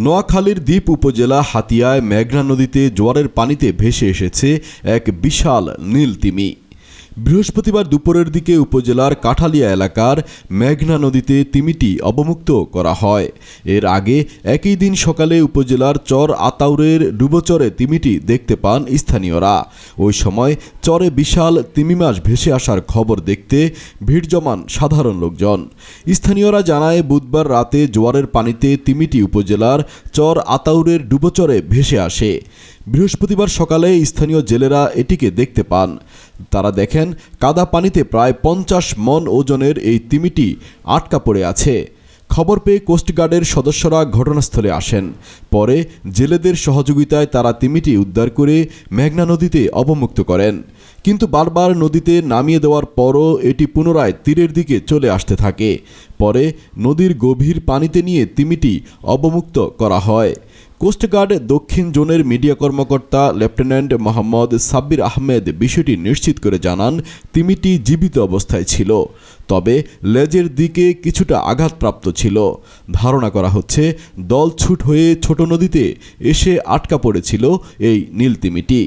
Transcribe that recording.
নোয়াখালীর দ্বীপ উপজেলা হাতিয়ায় মেঘনা নদীতে জোয়ারের পানিতে ভেসে এসেছে এক বিশাল নীল তিমি। বৃহস্পতিবার দুপুরের দিকে উপজেলার কাঠালিয়া এলাকার মেঘনা নদীতে তিমিটি অবমুক্ত করা হয়। এর আগে একই দিন সকালে উপজেলার চর আতাউরের ডুবোচরে তিমিটি দেখতে পান স্থানীয়রা। ওই সময় চরে বিশাল তিমি মাছ ভেসে আসার খবর দেখতে ভিড় জমান সাধারণ লোকজন। স্থানীয়রা জানায়, বুধবার রাতে জোয়ারের পানিতে তিমিটি উপজেলার চর আতাউরের ডুবোচরে ভেসে আসে। বৃহস্পতিবার সকালে স্থানীয় জেলেরা এটিকে দেখতে পান। তারা দেখেন, কাদা পানিতে প্রায় পঞ্চাশ মন ওজনের এই তিমিটি আটকা পড়ে আছে। খবর পেয়ে কোস্টগার্ডের সদস্যরা ঘটনাস্থলে আসেন। পরে জেলেদের সহযোগিতায় তারা তিমিটি উদ্ধার করে মেঘনা নদীতে অবমুক্ত করেন। কিন্তু বারবার নদীতে নামিয়ে দেওয়ার পরও এটি পুনরায় তীরের দিকে চলে আসতে থাকে। পরে নদীর গভীর পানিতে নিয়ে তিমিটি অবমুক্ত করা হয়। কোস্টগার্ড দক্ষিণ জোনের মিডিয়া কর্মকর্তা লেফটেন্যান্ট মোহাম্মদ সাব্বির আহমেদ বিষয়টি নিশ্চিত করে জানান, তিমিটি জীবিত অবস্থায় ছিল। তবে লেজের দিকে কিছুটা আঘাতপ্রাপ্ত ছিল। ধারণা করা হচ্ছে, দল ছুট হয়ে ছোট নদীতে এসে আটকা পড়েছিল এই নীল তিমিটি।